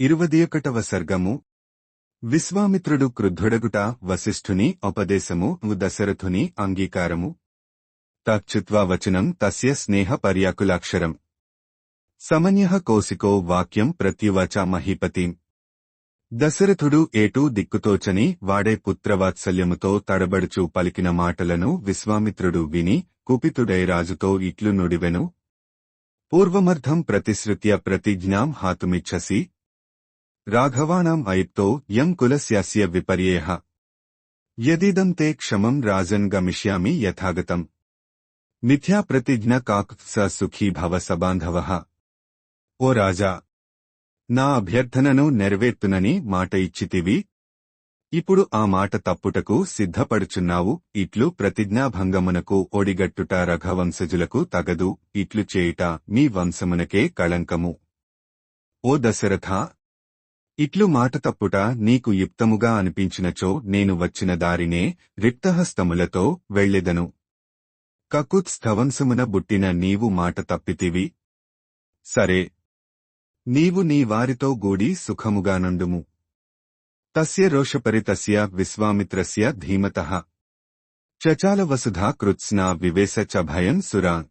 ఇరువదియొకటవ సర్గము. విశ్వామిత్రుడు క్రుద్ధుడగుట వశిష్ఠుని ఉపదేశము దశరథుని అంగీకారము. తచ్చుత్వా వచనం తస్య స్నేహ పర్యాకులాక్షరం. సమన్యః కోసికో వాక్యం ప్రత్యువాచ మహీపతి. దశరథుడు ఏటూ దిక్కుతోచని వాడే పుత్రవాత్సల్యముతో తడబడుచు పలికిన మాటలను విశ్వామిత్రుడు విని కుపితుడై రాజుతో ఇట్లు నుడివెను. పూర్వమర్థం ప్రతిశ్రుత్య ప్రతిజ్ఞాం హాతుమిచ్చసి రాఘవాణాం అయుక్తో యం కులస్యాస్య విపర్యేహ యదిదం తే క్షమం రాజన్ గమిష్యామి యథాగతం మిథ్యా ప్రతిజ్ఞ కాక్ స సుఖీ భవ సబాంధవ ఓ రాజా నా అభ్యర్థనను నెరవేర్తునని మాట ఇచ్చితివి ఇప్పుడు ఆ మాట తప్పుటకు సిద్ధపడుచున్నావు ఇట్లు ప్రతిజ్ఞాభంగమునకు ఒడిగట్టుట రఘవంశజులకు తగదు ఇట్లు చేయుట మీ వంశమునకే కళంకము ఓ దశరథ ఇట్లు మాట తప్పుట నీకు యుక్తముగా అనిపించినచో నేను వచ్చిన దారినే రిక్తహస్తములతో వెళ్ళెదను. కకుత్ స్థవంసమున బుట్టిన నీవు మాట తప్పితివి. సరే. నీవు నీ వారితో గూడి సుఖముగానుండుము తస్య రోషపరితస్య విశ్వామిత్రస్య ధీమతః. చచాల వసుధా కృత్స్నా వివేశ చ భయం సురాన్.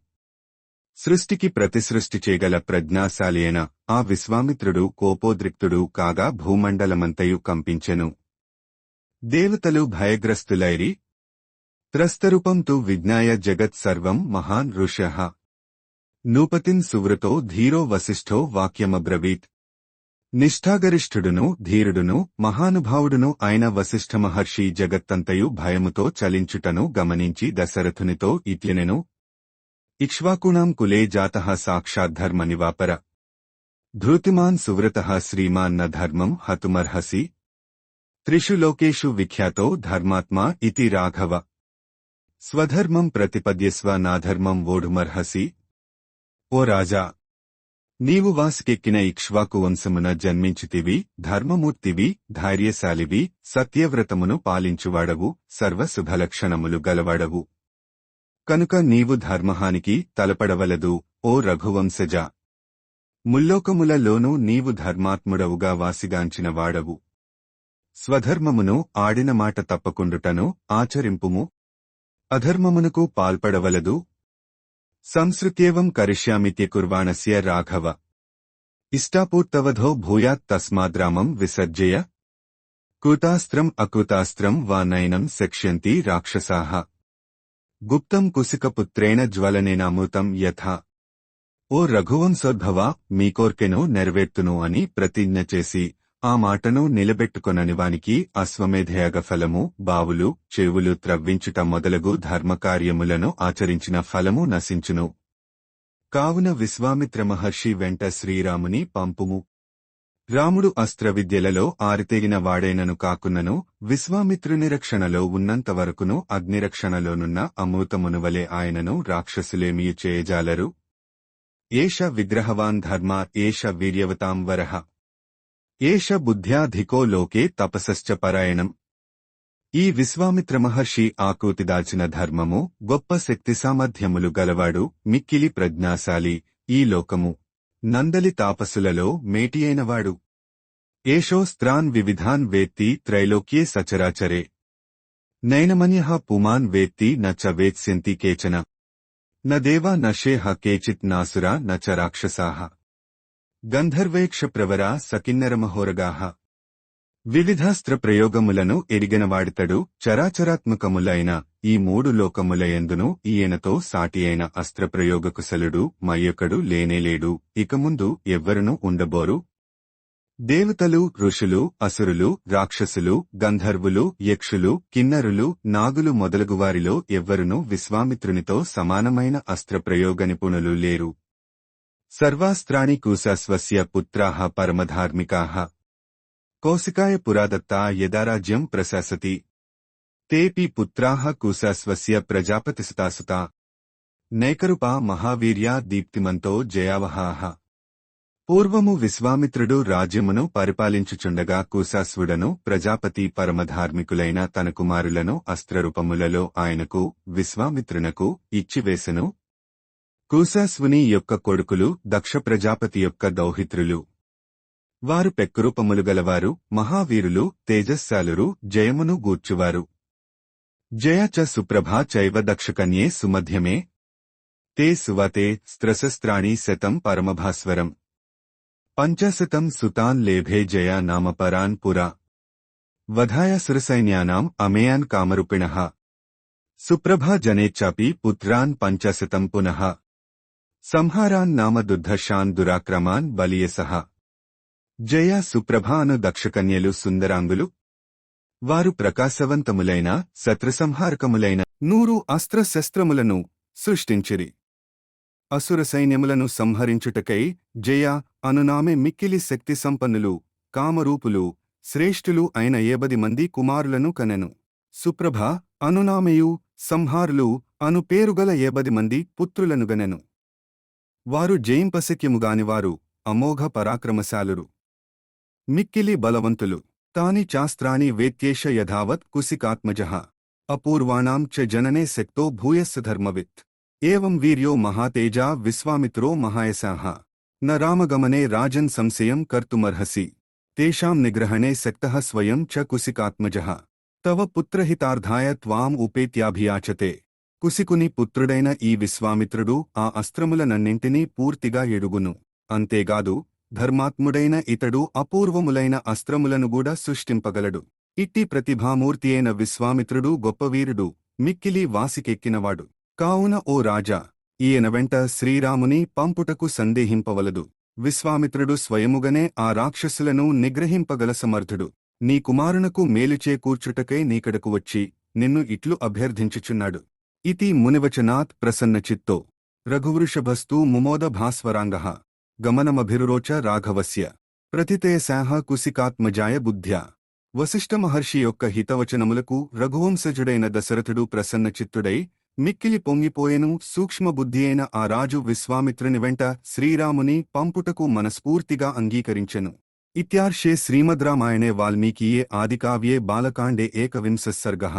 సృష్టికి ప్రతిసృష్టి చేయగల ప్రజ్ఞాశాలి ఆ విశ్వామిత్రుడు కోపోద్రిక్తుడు కాగా భూమండలమంతయు కంపించెను. దేవతలు భయగ్రస్తులైరి. త్రస్తరూపం తు విజ్ఞాయ జగత్ సర్వం మహాన్ ఋష. నూపతిన్ సువృతో ధీరో వశిష్ఠో వాక్యమబ్రవీత్. నిష్ఠాగరిష్ఠుడును ధీరుడును మహానుభావుడును అయిన వశిష్ఠ మహర్షి జగత్తంతయు భయముతో చలించుటను గమనించి దశరథునితో ఇత్యనెను. ఇక్ష్వాకుణాం కులే జాత సాక్షాద్ధర్మ నివాపర ధృతిమాన్ సువ్రత శ్రీమాన్న ధర్మం హతుమర్హసి త్రిషు లోకేషు విఖ్యాతో ధర్మాత్మా ఇతి రాఘవ స్వధర్మం ప్రతిపద్యస్వ నాధర్మం ఓఢుమర్హసి ఓ రాజా నీవు వాసుకెక్కిన ఇక్ష్వాకు వంశమున జన్మించితివి ధర్మమూర్తివి ధైర్యశాలివి సత్యవ్రతమును పాలించువాడవు సర్వశుభలక్షణములు గలవాడవు. కనుక నీవు ధర్మహానికి తలపడవలదు ఓ రఘువంశజ. ముల్లోకములలోనూ నీవు ధర్మాత్ముడవుగా వాసిగాంచిన వాడవు. స్వధర్మమును ఆడిన మాట తప్పకుండుటను ఆచరింపుము. అధర్మమునకు పాల్పడవలదు. సంసృత్యేవం కరిష్యామిత్యకుర్వాణస్య రాఘవ. ఇష్టాపూర్తవధో భూయాత్ తస్మాద్రామం విసర్జయ. కృతాస్త్రం అకృతాస్త్రం వా నయనం శక్ష్యంతి రాక్షసాః. గుప్తం కుసికపుత్రేణ జ్వలనేనామృతం యథా. ఓ రఘువంశోద్భవ మీ కోర్కెను నెరవేర్తును అని ప్రతిజ్ఞ చేసి ఆ మాటను నిలబెట్టుకొననివానికి అశ్వమేధయాగ ఫలము బావులు చెవులు త్రవ్వించుట మొదలగు ధర్మకార్యములను ఆచరించిన ఫలము నశించును. కావున విశ్వామిత్ర మహర్షి వెంట శ్రీరాముని పంపుము. రాముడు అస్త్రవిద్యలలో ఆరితేగిన వాడైనను కాకున్నను విశ్వామిత్రుని రక్షణలో ఉన్నంతవరకును అగ్నిరక్షణలోనున్న అమృతమునువలే ఆయనను రాక్షసులేమియు చేయజాలరు ఏష విగ్రహవాన్ ధర్మ ఏష వీర్యవతాం వరః. ఏష బుద్ధ్యాధికో లోకే తపసశ్చ పరాయణం. ఈ విశ్వామిత్ర మహర్షి ఆకృతి ధర్మము గొప్ప శక్తి సామర్థ్యములు గలవాడు మిక్కిలి ప్రజ్ఞాశాలి ఈ లోకము. నందలి తాపసులలో మేటియైనవాడు ఏషోస్త్రాన్ వివిధాన్ వేత్తి త్రైలోక్యే సచరాచరే. నైనమన్యః పుమాన్ వేత్తి న చ వేత్స్యంతి కేచన. న దేవా కేచిత్ నాసురా న చ రాక్షసాః గంధర్వేక్షప్రవరా సకిన్నరమహోరగాహ వివిధాస్త్ర ప్రయోగములను ఎరిగినవాడితడు చరాచరాత్మకములైన ఈ మూడు లోకములయందును ఈయనతో సాటి అయిన అస్త్రప్రయోగకుశలుడు మయ్యొకడు లేనేలేడు ఇకముందు ఎవ్వరునూ ఉండబోరు దేవతలు ఋషులు అసురులు రాక్షసులు గంధర్వులు యక్షులు కిన్నరులు నాగులు మొదలగువారిలో ఎవ్వరునూ విశ్వామిత్రునితో సమానమైన అస్త్రప్రయోగ నిపుణులు లేరు. సర్వాస్త్రాణి కూశాస్వస్య పుత్రాహ పరమధార్మికాహ కౌసికాయ పురాదత్తా యదారాజ్యం ప్రశాసతి. తేపి పుత్రాహ కూశాస్వస్య ప్రజాపతిసుతాసుతా. నైకరుపా మహావీర్యా దీప్తిమంతో జయావహాః. పూర్వము విశ్వామిత్రుడు రాజ్యమును పరిపాలించుచుండగా కూశాస్వుడను ప్రజాపతి పరమధార్మికులైన తన కుమారులను అస్త్రరూపములలో ఆయనకు విశ్వామిత్రునకు ఇచ్చివేసెను. కూశాస్వుని యొక్క కొడుకులు దక్ష ప్రజాపతి యొక్క దౌహిత్రులు. వారు పెక్కురూపములు గలవారు మహావీరులు తేజస్శాలురు జయమును గూర్చువారు. జయ చ సుప్రభా చైవ దక్షకన్యే సుమధ్యమే. తే సువతే స్త్రశస్త్రాణి శతం పరమభాస్వరం. పంచశతం సుతాన్ లేభే జయా నామ పరాన్ పురా. వధాయ సురసైన్యానాం అమేయాన్ కామరూపిణః. సుప్రభా జనేచ్చాపి పుత్రాన్ పంచశతం పునః. సంహారాన్ నామ దుర్ధర్షాన్ దురాక్రమాన్ బలియసః జయ సుప్రభాను దక్షకన్యలు సుందరాంగులు. వారు ప్రకాశవంతములైన శత్రుసంహారకములైన నూరు అస్త్రశస్త్రములను సృష్టించిరి. అసుర సైన్యములను సంహరించుటకై జయ అనునామె మిక్కిలి శక్తి సంపన్నులు కామరూపులు శ్రేష్ఠులు అయిన ఏబది మంది కుమారులను కనెను. సుప్రభ అనునామెయు సంహారులు అను పేరుగల ఏబది మంది పుత్రులను గనెను. వారు జయింపశక్యముగానివారు అమోఘ పరాక్రమశాలురు. మిక్కిలి బలవంతులు. తాని చాస్త్రాని వేత్యేష యథావత్ కుసికాత్మజ అపూర్వాణాం చ జననే శక్తో భూయస్సు ధర్మవిత్. ఏవం వీర్యో మహాతేజా విశ్వామిత్రో మహాయసాహ న రామగమనే రాజన్ సంశయం కర్తుమర్హసి. తేషాం నిగ్రహణే శక్తః స్వయం చ కుసికాత్మజః తవ పుత్రహితార్థాయ త్వాం ఉపేత్యాభియాచతే. కుసికుని పుత్రుడైన ఈ విశ్వామిత్రుడు ఆ అస్త్రములనన్నింటినీ పూర్తిగా ఎడుగును. అంతేగాదు ధర్మాత్ముడైన ఇతడు అపూర్వములైన అస్త్రములను కూడా సృష్టింపగలడు. ఇట్టి ప్రతిభామూర్తి అయిన విశ్వామిత్రుడు గొప్పవీరుడు మిక్కిలి వాసికెక్కినవాడు. కావున ఓ రాజా ఈయన వెంట శ్రీరాముని పంపుటకు సందేహింపవలదు. విశ్వామిత్రుడు స్వయముగనే ఆ రాక్షసులను నిగ్రహింపగల సమర్థుడు. నీ కుమారునకు మేలుచే కూర్చుటకై నీకడకు వచ్చి నిన్ను ఇట్లు అభ్యర్థించుచున్నాడు. ఇతి మునివచనాత్ ప్రసన్నచిత్తో రఘువృషభస్తు ముమోద భాస్వరాంగ. గమనమభిరురోచ రాఘవస్య. ప్రతితేశాహ కుసికాత్మజాయ బుద్ధ్యా. వశిష్ఠమహర్షి యొక్క హితవచనములకు రఘువంశజుడైన దశరథుడు ప్రసన్నచిత్తుడై మిక్కిలి పొంగిపోయెను సూక్ష్మబుద్ధి అయిన ఆ రాజు విశ్వామిత్రుని వెంట శ్రీరాముని పంపుటకు మనస్ఫూర్తిగా అంగీకరించెను. ఇత్యార్షే శ్రీమద్రామాయణే వాల్మీకియే ఆదికావ్యే బాలకాండే ఏకవింశ. సర్గః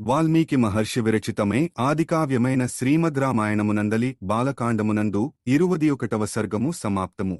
వాల్మీకి మహర్షి విరచితమే ఆదికావ్యమైన శ్రీమద్రామాయణమునందలి బాలకాండమునందు ఇరువది ఒకటవ సర్గము సమాప్తము.